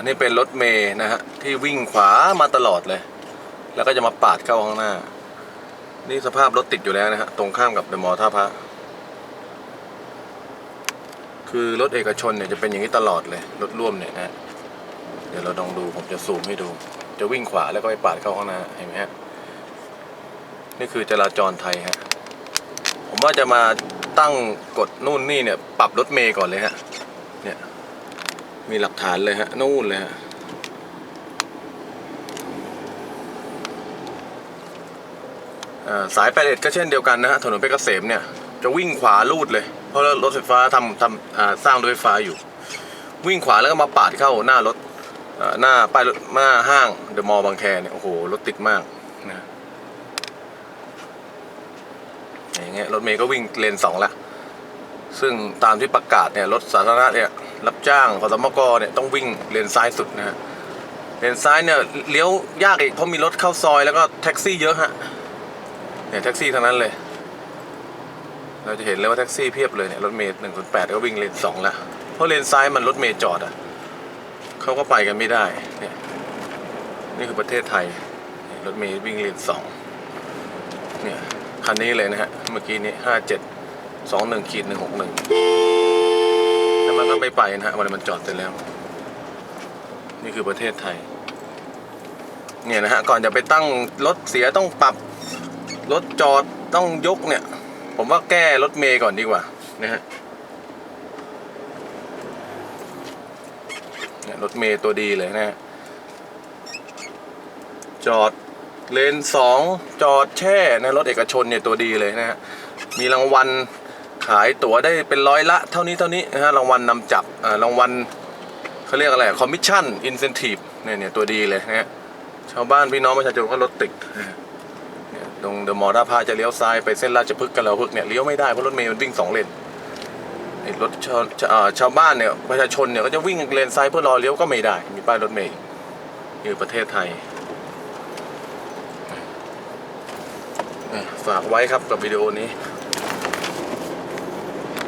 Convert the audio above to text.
นนี้เป็นรถเมย์นะฮะที่วิ่งขวามาตลอดเลย แล้วก็จะมาปาดเข้าข้างหน้า นี่สภาพรถติดอยู่แล้วนะฮะตรงข้ามกับเดอะมอลล์ท่าพระคือรถเอกชนเนี่ยจะเป็นอย่างนี้ตลอดเลยรถร่วมเนี่ยนะฮะเดี๋ยวเราลองดูผมจะซูมให้ดู จะวิ่งขวาแล้วก็ไปปาดเข้าข้างหน้าเห็นไหมฮะนี่คือจราจรไทยฮะผมว่าจะมาตั้งกฎนู่นนี่เนี่ย ปรับรถเมย์ก่อนเลยฮะเนี่ย มีหลักฐานเลยฮะ นู่นเลยฮะ สายแปดเอ็ดก็เช่นเดียวกันนะฮะ ถนนเพชรเกษมเนี่ย จะวิ่งขวาลูดเลย เพราะรถไฟฟ้าทำทำสร้างรถไฟฟ้าอยู่ วิ่งขวาแล้วก็มาปาดเข้าหน้ารถหน้าป้ายหน้าห้างเดอะมอลล์บางแคเนี่ย โอ้โห รถติดมากนะอย่างเงี้ยรถเมย์ก็วิ่งเลนสองละ ซึ่งตามที่ประกาศเนี่ย รถสาธารณะเนี่ย รับจ้างขอสมกเนี่ยต้องวิ่งเลนซ้ายสุดนะฮะเลนซ้ายเนี่ยเลี้ยวยากอีกเพราะมีรถเข้าซอยแล้วก็แท็กซี่เยอะฮะเนี่ยแท็กซี่ทั้งนั้นเลย เราจะเห็นเลยว่าแท็กซี่เพียบเลยเนี่ยรถเมล์หนึ่งคนแปดก็วิ่งเลนสองละเพราะเลนซ้ายมันรถเมล์จอดอะเขาก็ไปกันไม่ได้เนี่ยนี่คือประเทศไทยรถเมล์วิ่งเลนสองเนี่ยคันนี้เลยนะฮะเมื่อกี้นี้ห้าเจ็ดสองหนึ่งขีดหนึ่งหกหนึ่ง ไม่ไปนะฮะวันนมันจอดเสร็จแล้ว นี่คือประเทศไทย เนี่ยนะฮะก่อนจะไปตั้งรถเสียต้องปรับรถจอดต้องยกเนี่ย ผมว่าแก้รถเมย์ก่อนดีกว่านะฮะเนี่ยรถเมย์ตัวดีเลยนะฮะจอดเลนสองจอดแช่ในรถเอกชนเนี่ยตัวดีเลยนะฮะมีรางวัล ขายตั๋วได้เป็นร้อยละเท่านี้เท่านี้นะฮะรางวัลนำจับอ่ารางวัลเขาเรียกอะไรคอมมิชชั่นอินเซนティブเนี่ยเนี่ยตัวดีเลยนะฮะชาวบ้านพี่น้องประชาชนก็รถติดนะฮะเนี่ยตรงเดอะมอลล์ท่าพระจะเลี้ยวซ้ายไปเส้นราชพฤกษ์กันแล้วพฤกษ์เนี่ยเลี้ยวไม่ได้เพราะรถเมล์มันวิ่งสองเลนไอ้รถชาวชาอ่าชาวบ้านเนี่ยประชาชนเนี่ยก็จะวิ่งเลนซ้ายเพื่อรอเลี้ยวก็ไม่ได้ มีป้ายรถเมล์นี่คือประเทศไทยอ่ะฝากไว้ครับกับวิดีโอนี้